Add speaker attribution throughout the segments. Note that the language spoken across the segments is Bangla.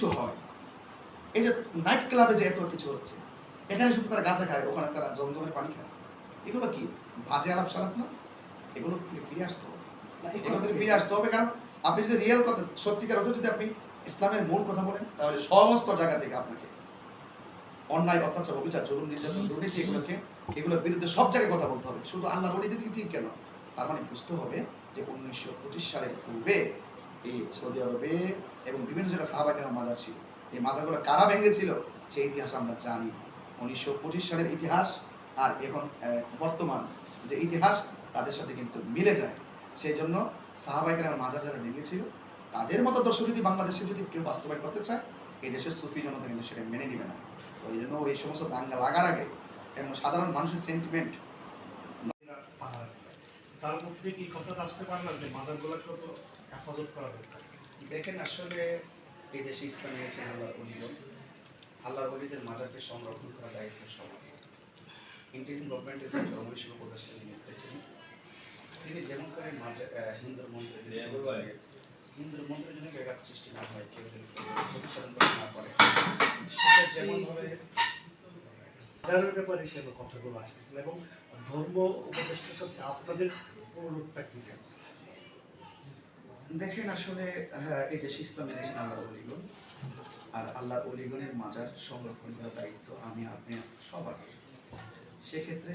Speaker 1: কিছু হয়। এই যে নাইট ক্লাবে যে এত কিছু হচ্ছে এখানে শুধু তারা গাঁজা খায় ওখানে তারা জমজমের পানি খায়। এগুলো কি? বাজে আলাপ সালাপ না? এগুলো থেকে ফিরে আসতে হবে। এগুলো থেকে ফিরে আসতে হবে কারণ আপনি যদি রিয়েল কথা সত্যিকার অর্থে যদি আপনি ইসলামের মূল কথা বলেন তাহলে সমস্ত জায়গা থেকে আপনাকে অন্যায় অত্যাচার অবিচার জরুর নির্যাতন দুর্নীতি এগুলোকে এগুলোর বিরুদ্ধে সব জায়গায় কথা বলতে হবে। শুধু আল্লাহ বলি দিকে ঠিক কেন? তার মানে বুঝতে হবে যে উনিশশো পঁচিশ সালের পূর্বে এই সৌদি আরবে এবং বিভিন্ন জায়গায় সাহাবা কেন মাজার ছিল। এই মাজারগুলো কারা ভেঙেছিল, সেই ইতিহাস আমরা জানি। উনিশশো পঁচিশ সালের ইতিহাস আর এখন বর্তমান যে ইতিহাস, তাদের সাথে কিন্তু মিলে যায়। সেই জন্য সাহাবাহিকের মাজার যারা ভেঙেছিল, তাদের মতো দর্শক যদি বাংলাদেশে যদি কেউ বাস্তবায়ন করতে চায়, এই দেশের সুফি জনতা কিন্তু সেটা মেনে নেবে না। তো এই জন্য এই সমস্ত দাঙ্গা লাগার আগে এবং সাধারণ মানুষের সেন্টিমেন্ট
Speaker 2: তার মধ্যে কি কথাটা আসতে পারলাম যে মাদারগুলোকে তো হেফাজত করা দরকার।
Speaker 1: দেখেন আসলে এই দেশে ইসলাম হয়েছে আল্লাহর অলিগণ আল্লাহর অলিদের মাজারকে সংরক্ষণ করা দায়িত্ব সবার। ইন্ডিয়ান গভর্নমেন্টের ধর্ম হিসেবে উপদেষ্টা যিনি হয়েছেন তিনি যেমন করে আহ, হিন্দুর মন্ত্রে হিন্দুর মন্ত্রে যদি ব্যাঘাত সৃষ্টি না হয় কেউ যদি প্রতিসাধন করতে না পারে সেটা যেমন ভাবে
Speaker 2: মাজারের ব্যাপারে কেন কথাগুলো আসতেছিল এবং ধর্ম উপদেষ্টার কাছে আপনাদের অনুরোধটা কি? কেন
Speaker 1: দেখেন আসলে হ্যাঁ, এই দেশে ইসলামের দেশে আল্লাহ অলিগণ। আর আল্লাহ অলিগণের মাজার সংরক্ষণ করার দায়িত্ব আমি আপনি সবার। সেক্ষেত্রে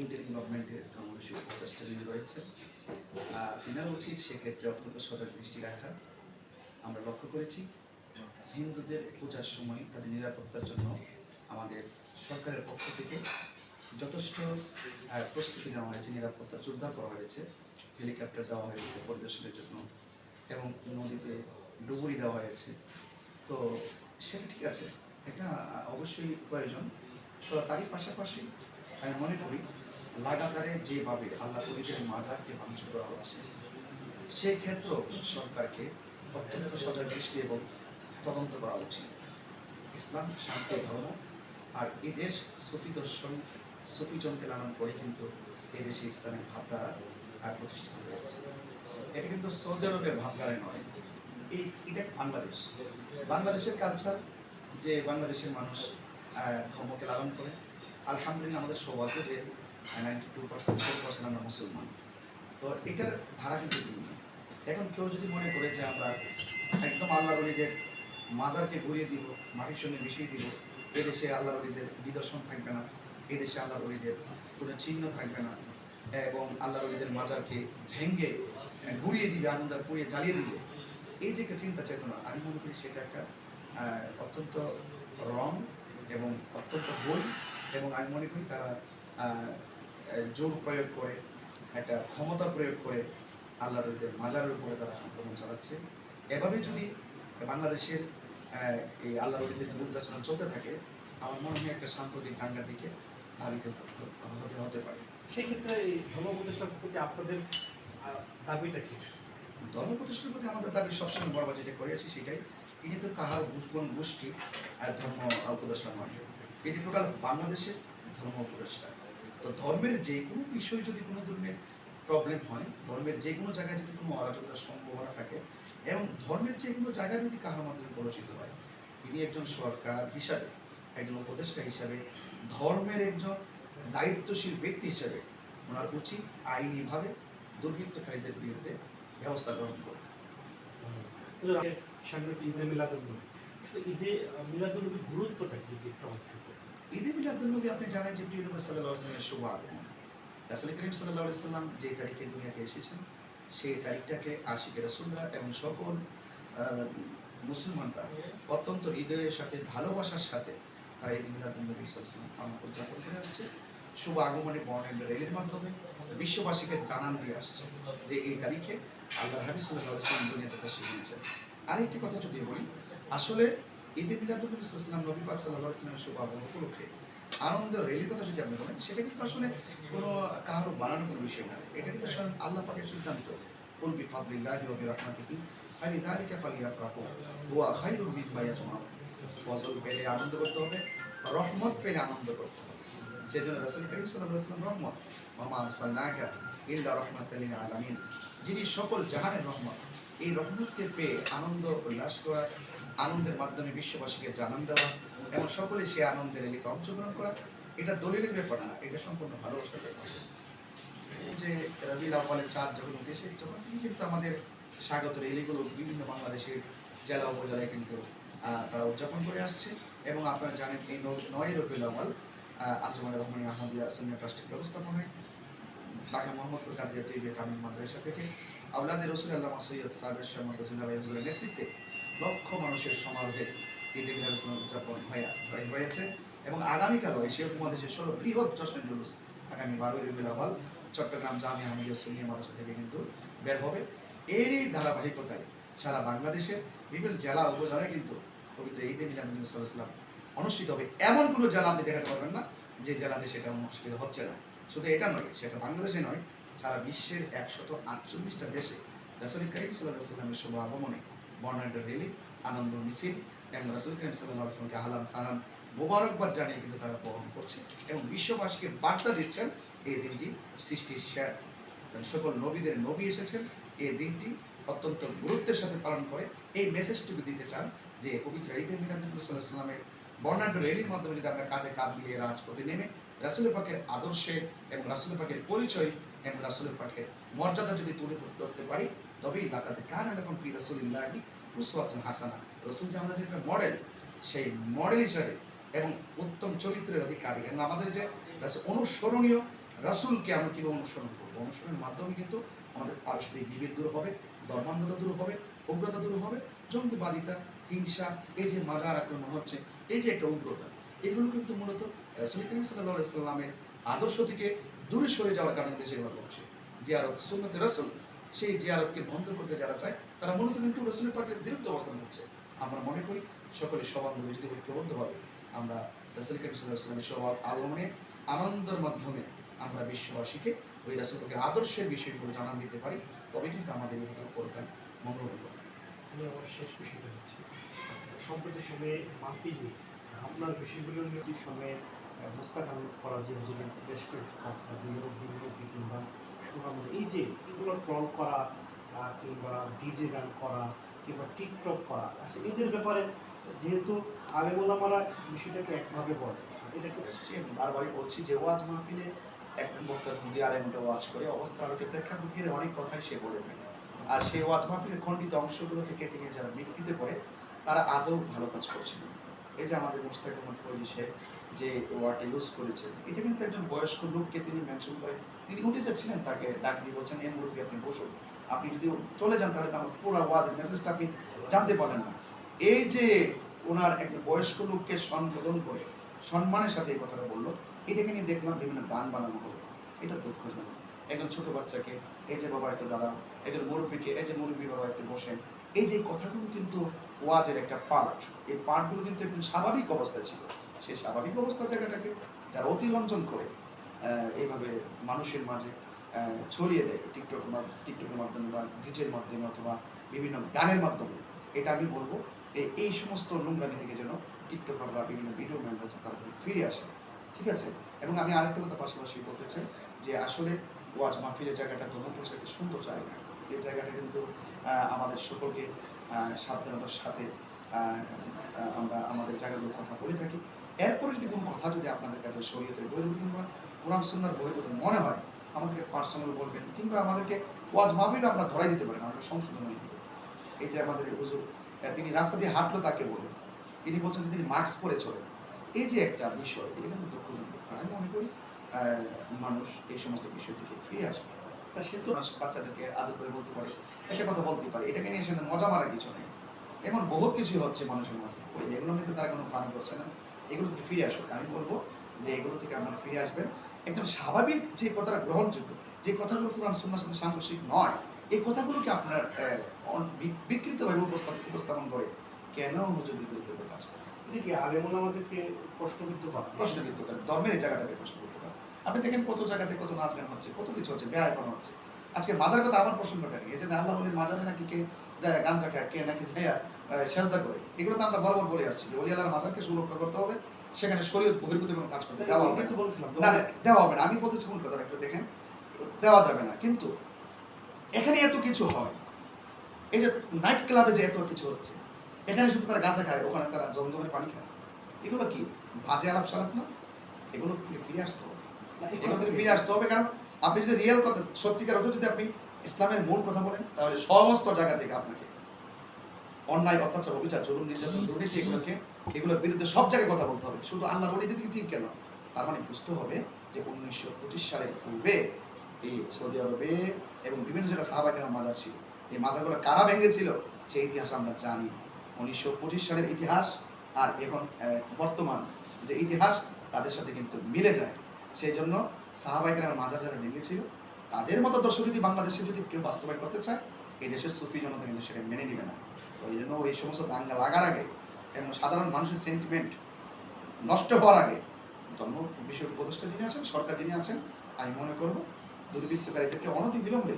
Speaker 1: ইন্টারিম গভর্নমেন্টের কর্মসূচি উপদেষ্টা যিনি রয়েছে তিনার উচিত সেক্ষেত্রে অত্যন্ত সজাগ দৃষ্টি রাখা। আমরা লক্ষ্য করেছি হিন্দুদের পূজার সময় তাদের নিরাপত্তার জন্য আমাদের সরকারের পক্ষ থেকে যথেষ্ট প্রস্তুতি নেওয়া হয়েছে, নিরাপত্তা জোরদার করা হয়েছে, হেলিকপ্টার দেওয়া হয়েছে পরিদর্শনের জন্য, এবং নদীতে ডুবুরি দেওয়া হয়েছে। তো সেটা ঠিক আছে, এটা অবশ্যই প্রয়োজন। তো তারই পাশাপাশি আমি মনে করি, লাগাতারে যেভাবে আল্লাহ পরিচয় মাজারকে ভাঙচুর করা হচ্ছে, সেই ক্ষেত্রেও সরকারকে অত্যন্ত সজাগ দৃষ্টি এবং তদন্ত করা উচিত। ইসলাম শান্তির ধর্ম, আর এই দেশ সুফি দর্শন সুফিজনকে লালন করে কিন্তু এই দেশে ইসলামের ভাবধারা প্রতিষ্ঠিত হয়েছে এটা কিন্তু সৌদি আরবের ভাবধারা নয়। এই, এটা বাংলাদেশ। বাংলাদেশের কালচার যে বাংলাদেশের মানুষ ধর্মকে লালন করে। আলহামদুলিল্লাহ আমাদের সৌভাগ্য যে ninety two percent four percent আমরা মুসলমান। তো এটার ধারা কিন্তু ভিন্ন। এখন কেউ যদি মনে করে যে আমরা একদম আল্লাহ রলিদের মাজারকে ঘুরিয়ে দিব, মাটির সঙ্গে মিশিয়ে দিব এদেশে আল্লাহ রলিদের নিদর্শন থাকবে না। এদেশে আল্লাহ রলিদের কোনো চিহ্ন থাকবে না এবং আল্লাহ রলিদের মাজারকে ভেঙ্গে ঘুরিয়ে দিবে, আনন্দ পুড়িয়ে জ্বালিয়ে দিবে। এই যে একটা চিন্তা চেতনা, আমি মনে করি সেটা একটা অত্যন্ত রং এবং অত্যন্ত ভুল এবং আমি মনে করি তারা জোর প্রয়োগ করে, একটা ক্ষমতা প্রয়োগ করে আল্লাহ রলিদের মাজারের উপরে তারা আক্রমণ চালাচ্ছে। এভাবে যদি বাংলাদেশের এই আল্লাহ রলিদের নির্বাচন চলতে থাকে, আমার মনে হয় একটা সাম্প্রতিক দাঙ্গার দিকে ধাবিত হতে হতে পারে।
Speaker 2: সেক্ষেত্রে এই ধর্ম উপদেষ্টার প্রতি আপনাদের দাবিটা কি?
Speaker 1: ধর্ম প্রতিষ্ঠানের প্রতি আমাদের দাবি সবসময় বরাবর যেটা করেছি সেটাই। তিনি তো কাহার কোন গোষ্ঠী আর ধর্ম উপদেষ্টা নন তিনি টোটাল বাংলাদেশের ধর্ম উপদেষ্টা। তো ধর্মের যে কোনো বিষয় যদি কোনো ধরনের প্রবলেম হয় ধর্মের যে কোনো জায়গায় যদি কোনো অরাজকতার সম্ভাবনা থাকে এবং ধর্মের যে কোনো জায়গায় যদি কাহার মাধ্যমে প্ররোচিত হয় তিনি একজন সরকার হিসাবে একজন উপদেষ্টা হিসাবে ধর্মের একজন দায়িত্বশীল ব্যক্তি হিসেবে ওনার উচিত আইনিভাবে দুর্বৃত্তকারীদের বিরুদ্ধে ব্যবস্থা গ্রহণ করে।
Speaker 2: সামনে ঈদে ঈদে গুরুত্বটা কি? একটু বলেন।
Speaker 1: আপনি জানেন যে প্রিয় নবী সাল্লাল্লাহু আলাইহি ওয়াসাল্লামের শুভ আগমন। রাসূল করিম সাল্লাল্লাহু আলাইহি সাল্লাম যে তারিখে দুনিয়াতে এসেছেন সেই তারিখটাকে আশিকে রাসূলরা এবং সকল মুসলমানরা অত্যন্ত হৃদয়ের সাথে ভালোবাসার সাথে তারা মিলাদুন্নবী সাল্লাল্লাহু আলাইহি উদযাপন করে আসছে। শুভ আগমনে বর্ণেন্দ্র রেলের মাধ্যমে বিশ্ববাসীকে জানান দিয়ে আসছে যে এই তারিখে আল্লাহ আলাইহি সাল্লাম দুনিয়াতে তাশরীফ নিয়েছেন আরেকটি কথা যদি বলি, আসলে ঈদে আলাইহি সাল্লাম নবী পাক সাল্লাল্লাহু আলাইহি শুভ আগমন উপলক্ষে আনন্দ রেলির কথা যদি আপনি বলেন, সেটা কিন্তু আসলে কোনো কারও বানানো কোনো বিষয় না। এটা কিন্তু স্বয়ং আল্লাহ পাকের সিদ্ধান্ত। কুল বিফাদলিল্লাহি ওয়া বিরহমাতিহি ফালিযালিকা ফালিয়াফরাহু, হুয়া খায়রুম মিম্মা ইয়াজমাউন ফজল পেলে আনন্দ করতে হবে রহমত পেলে আনন্দ করতে হবে। সেজন্য রাসূল করিম সাল্লাম রহমত ওমা আরসালনাকা ইল্লা রাহমাতাল লিল আলামিন যিনি সকল জাহানের রহমত, এই রহমতকে পেয়ে আনন্দ উল্লাস করার আনন্দের মাধ্যমে বিশ্ববাসীকে জানান দেওয়া এবং সকলে সে আনন্দের রেলিতে অংশগ্রহণ করা, এটা দলিলের ব্যাপার না, এটা সম্পূর্ণ ভালোবাসার ব্যাপার। যে রবিল আহ্বানের চাঁদ যখন উঠেছে তখন থেকে কিন্তু আমাদের স্বাগত রেলিগুলো বিভিন্ন বাংলাদেশের জেলা উপজেলায় কিন্তু তারা উদযাপন করে আসছে। এবং আপনারা জানেন এই নয় রবিউল আহ্বাল আঞ্জুমান রহমানী আহমদিয়া সিনিয়র ট্রাস্টের ব্যবস্থাপনায় ঢাকা মোহাম্মদপুর কাদিয়া তৈরি কামিল মাদ্রাসা থেকে আউলাদের রসুল আল্লাহ সৈয়দ সাহেবের শাহ মতাসিল আলাইহির নেতৃত্বে লক্ষ মানুষের সমারোহে ঈদ ইসলাম উদযাপন হয়ে হয়ে- হয়েছে এবং আগামীকালও এশিয়া উপমহাদেশের ষোলো বৃহৎ জশ্নের জুলুস আগামী বারোই রবিউল আহ্বাল চট্টগ্রাম জামি আহমদিয়া সুন্নিয়া মাদ্রাসা থেকে কিন্তু বের হবে। এরই ধারাবাহিকতায় সারা বাংলাদেশের বিভিন্ন জেলা উপজেলায় কিন্তু পবিত্র ঈদ এ মিলাদ ইসলাম অনুষ্ঠিত হবে। এমন কোনো জেলা আপনি দেখাতে পারবেন না যে জেলাতে সেটা অনুষ্ঠিত হচ্ছে না। শুধু এটা নয়, সেটা বাংলাদেশে নয়, সারা বিশ্বের একশত আটচল্লিশটা দেশে রাসুল করিম সাল্লাহ সাল্লামের শুভ আগমনে বর্ণাঢ্য রেলি আনন্দ, মিছিল এবং রাসুল করিম সাল্লাহ আসলামকে আহলান সালাম মোবারকবাদ জানিয়ে কিন্তু তারা বহন করছে এবং বিশ্ববাসীকে বার্তা দিচ্ছেন, এই দিনটি সৃষ্টির শেয়ার সকল নবীদের নবী এসেছেন, এই দিনটি অত্যন্ত গুরুত্বের সাথে পালন করে। এই মেসেজটুকু দিতে চান যে পবিত্র ঈদে মিলাদুল্লাহ সাল্লামের বর্ণাঢ্য রেলির মাধ্যমে যদি আমরা কাঁধে কাঁধ মিলিয়ে রাজপথে নেমে রাসুল পাকের আদর্শে এবং রাসুল পাকের পরিচয় এবং রাসুল পাকের মর্যাদা যদি তুলে ধরতে পারি, তবেই লাগাতে কান এরকম পি রসুলিল্লাহি উসওয়াতুন হাসানা। রসুল যে আমাদের একটা মডেল সেই মডেল হিসাবে এবং উত্তম চরিত্রের অধিকারী। এবং আমাদের যে অনুসরণীয়, রাসুলকে আমরা কীভাবে অনুসরণ করব? অনুসরণের মাধ্যমে কিন্তু আমাদের পারস্পরিক বিভেদ দূর হবে, ধর্মান্ধতা দূর হবে, উগ্রতা দূর হবে, জঙ্গিবাদিতা হিংসা, এই যে মাজার আক্রমণ হচ্ছে, এই যে একটা উগ্রতা, এগুলো কিন্তু মূলত ইসলামের আদর্শ থেকে দূরে সরে যাওয়ার কারণে দেশে এগুলো হচ্ছে জিয়ারত সুন্নতে রসুল, সেই জিয়ারতকে বন্ধ করতে যারা চায়, তারা মূলত কিন্তু রসুলের পাকের বিরুদ্ধে অবস্থান করছে আমরা মনে করি সকলে সবান্ধব যদি ঐক্যবদ্ধভাবে আমরা রাসুল করিম স্বভাব আগমনে, আনন্দের মাধ্যমে আমরা বিশ্ববাসীকে ওই রাসুলকে আদর্শের বিষয়গুলো জানান দিতে পারি তবে কিন্তু আমাদের এগুলো পরকাল মঙ্গল হবে।
Speaker 2: আমি আমার শেষ বিষয়টা হচ্ছে, সম্প্রতি সময়ে মাহফিল, আপনার বিষয়গুলো নিয়ে এই সময়ে মুস্তাক আহমদ ফরাজি হুজুরের বেশ কয়েকটি কথা বিনিয়োগ বিনিয়োগী কিংবা সুনাম এই যে এগুলো ট্রল করা কিংবা ডিজে গান করা, কিংবা টিকটক করা আচ্ছা এদের ব্যাপারে যেহেতু আলেমোলামারা বিষয়টাকে একভাবে বলে এটাকে
Speaker 1: বারবারই বলছি যে ওয়াজ মাহফিলে একজন বক্তা যদি আর একটা ওয়াজ করে, অবস্থা আলোকে প্রেক্ষাপটের অনেক কথাই সে বলে থাকে। আর সেই ওয়াজ মাহফিলের খণ্ডিত অংশগুলোকে কেটে নিয়ে যারা বিকৃত করে, তারা আদৌ ভালো কাজ করছে না এই যে আমাদের মুস্তাক আহমদ ফৈজি শেখ যে ওয়ার্ডটা ইউজ করেছেন, এটা কিন্তু একজন বয়স্ক লোককে তিনি মেনশন করে তিনি উঠে যাচ্ছিলেন, তাকে ডাক দিয়ে বলছেন, এই মুরব্বী, আপনি বসুন। আপনি যদি চলে যান, তাহলে আমার পুরো ওয়াজের মেসেজটা আপনি জানতে পারেন না। এই যে ওনার একজন বয়স্ক লোককে সম্বোধন করে, সম্মানের সাথে এই কথাটা বলল এটাকে নিয়ে দেখলাম বিভিন্ন গান বানানো হলো। এটা দুঃখজনক। একজন ছোট বাচ্চাকে, এই যে বাবা, একটু দাঁড়াও। একজন মুরব্বীকে, এই যে মুরব্বী বাবা, একটু বসেন। এই যে কথাগুলো কিন্তু ওয়াজের একটা পার্ট এই পার্টগুলো কিন্তু একদম স্বাভাবিক অবস্থায় ছিল। সেই স্বাভাবিক অবস্থা জায়গাটাকে যারা অতিরঞ্জন করে এইভাবে মানুষের মাঝে ছড়িয়ে দেয় টিকটক টিকটকের মাধ্যমে বা ডিজের মাধ্যমে অথবা বিভিন্ন গানের মাধ্যমে। এটা আমি বলব এই সমস্ত নোংরামি থেকে যেন টিকটকাররা বিভিন্ন ভিডিও ম্যানরা তারা ফিরে আসে। ঠিক আছে? এবং আমি আরেকটা কথা পাশাপাশি বলতে চাই যে আসলে ওয়াজ মাহফিলের জায়গাটা ধর্মপুর একটা সুন্দর জায়গা। এই জায়গাটা কিন্তু আমাদের সকলকে সাবধানতার সাথে আমরা আমাদের জায়গাগুলোর কথা বলে থাকি। এরপরে যদি কোনো কথা যদি আপনাদের কাছে শরীয়তের বইয়ের কিংবা কোরআন বইয়ের মতো মনে হয়, আমাদেরকে পার্সোনাল বলবেন কিংবা আমাদেরকে ওয়াজ মাহফিল আমরা ধরাই দিতে পারেন আমরা সংশোধন এই যে আমাদের হুজুর তিনি রাস্তা দিয়ে হাঁটলো তাকে বলে। তিনি বলছেন যে তিনি মাস্ক পরে চলেন। এই যে একটা বিষয় এটা কিন্তু দুঃখজনক আমি মনে করি মানুষ এই সমস্ত বিষয় থেকে ফিরে আসবে।
Speaker 2: সে তো
Speaker 1: বাচ্চাদেরকে আদর করে বলতে পারে একটা কথা বলতে পারে। এটাকে নিয়ে সেখানে মজা মারার কিছু নেই। এমন বহুত কিছু হচ্ছে মানুষের মাঝে। ওই এগুলো নিয়ে তো তারা কোনো ফানি করছে না। এগুলো থেকে ফিরে আসুক। আমি বলব যে এগুলো থেকে আপনারা ফিরে আসবেন। একদম স্বাভাবিক যে কথাটা গ্রহণযোগ্য যে কথাগুলো কোরআন সুন্নার সাথে সাংঘর্ষিক নয় এই কথাগুলোকে আপনার বিকৃতভাবে উপস্থাপন উপস্থাপন করে কেন হুজুর বিপরীত কাজ করে
Speaker 2: এটা কি আলেমোলামাদেরকে প্রশ্নবিদ্ধ করা?
Speaker 1: প্রশ্নবিদ্ধ করে। ধর্মের এই জায়গাটাকে প্রশ্ন করতে পারে আপনি দেখেন কত জায়গাতে কত নাচ গান হচ্ছে কত কিছু হচ্ছে ব্যয় করা হচ্ছে। আজকে মাজার কথা আমার প্রসঙ্গ কেন এই যে আল্লাহ বলির মাজারে নাকি কে যায় গাঞ্জা খায় কে নাকি যায় সেজদা করে এগুলো তো আমরা বরাবর বলে আসছি যে অলি আল্লাহর মাজারকে সুরক্ষা করতে হবে সেখানে শরীর বহির্ভূত কোনো কাজ করতে দেওয়া হবে না। দেওয়া হবে না। আমি বলতেছি কোন কথা একটু দেখেন দেওয়া যাবে না। কিন্তু এখানে এত কিছু হয় এই যে নাইট ক্লাবে যে এত কিছু হচ্ছে এখানে শুধু তারা গাঁজা খায় ওখানে তারা জমজমের পানি খায়। এগুলো কি বাজে আলাপ সালাপ না? এগুলো থেকে ফিরে আসতে হবে।
Speaker 2: না,
Speaker 1: এগুলো থেকে ফিরে আসতে হবে কারণ আপনি যদি রিয়েল কথা সত্যিকার অর্থে যদি আপনি ইসলামের মূল কথা বলেন তাহলে সমস্ত জায়গা থেকে আপনাকে অন্যায় অত্যাচার জরুর নির্যাতন দুর্নীতি এগুলোকে এগুলোর বিরুদ্ধে সব জায়গায় কথা বলতে হবে। শুধু আল্লাহ ঠিক কেন? তার মানে বুঝতে হবে যে উনিশশো পঁচিশ সালের পূর্বে এই সৌদি আরবে এবং বিভিন্ন জায়গায় সাহাবা কেন ছিল। এই কারা ভেঙেছিল? সেই ইতিহাস আমরা জানি। উনিশশো পঁচিশ সালের ইতিহাস আর এখন বর্তমান যে ইতিহাস তাদের সাথে কিন্তু মিলে যায়। সেই জন্য সাহাবাইকের মাজার যারা ভেঙেছিল, তাদের মতো দর্শক যদি বাংলাদেশে যদি কেউ বাস্তবায়ন করতে চায়, এই দেশের সুফি জনতা কিন্তু সেটা মেনে নেবে না। তো এই জন্য এই সমস্ত দাঙ্গা লাগার আগে এবং সাধারণ মানুষের সেন্টিমেন্ট নষ্ট হওয়ার আগে ধর্ম বিষয় উপদেষ্টা যিনি আছেন, সরকার যিনি আছেন, আমি মনে করব দুর্বৃত্তকারীদেরকে অনতি বিলম্বে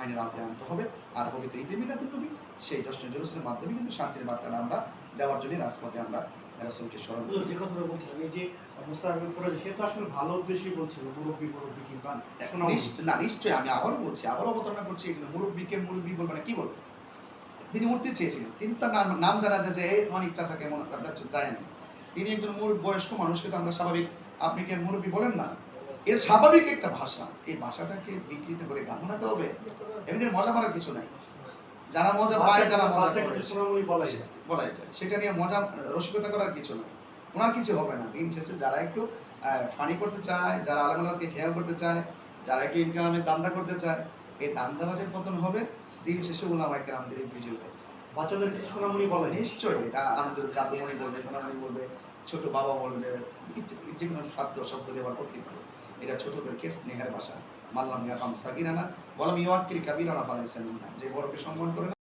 Speaker 1: আইনের আওতায় আনতে হবে। আর পবিত্র ঈদে মিলাদুল নবী, সেই দর্শন জলুসের মাধ্যমে কিন্তু শান্তির বার্তাটা আমরা দেওয়ার জন্য রাজপথে আমরা রাসূলকে স্মরণ
Speaker 2: যে কথাটা বলছিলাম এই যে ফরাজি সে তো আসলে ভালো উদ্দেশ্যই বলছিল মুরব্বী মুরব্বী কিংবা
Speaker 1: না নিশ্চয়ই আমি আবারও বলছি আবারও অবতারণা করছি এগুলো। মুরব্বীকে মুরব্বী বলবে না কি বলবে? তিনি উঠতে চেয়েছিলেন। তিনি তার নাম নাম জানা যায় যে অনেক চাচা কেমন আপনার জানেন। তিনি একজন বয়স্ক মানুষকে তো আমরা স্বাভাবিক আপনি কি মুরব্বী বলেন না? এর স্বাভাবিক একটা ভাষা। এই ভাষাটাকে বিকৃত করে গান বানাতে হবে। এমনি মজা মারার কিছু নাই। যারা মজা পায় যারা মজা করে।
Speaker 2: বলাই যায়।
Speaker 1: বলা সেটা নিয়ে মজা রসিকতা করার কিছু নয় ওনার কিছু হবে না। দিন শেষে যারা একটু ফানি করতে চায় যারা আলমালাদকে খেয়াল করতে চায় যারা একটু ইনকামের দান্দা করতে চায় এই দান্দাবাজের পতন হবে দিন শেষে উলামাইকে আমাদের এই বিজয় হবে
Speaker 2: বাচ্চাদেরকে সোনামণি যায়।
Speaker 1: নিশ্চয়ই এটা আনন্দ জাদুমণি বলবে সোনামণি বলবে ছোট বাবা বলবে যে কোনো শব্দ শব্দ ব্যবহার করতে পারে। এটা ছোটদেরকে স্নেহের ভাষা। মাল্লাম ইয়াকাম সাকিরানা বলম না কাবিরানা ফালাইসান যে বড়কে সম্মান করে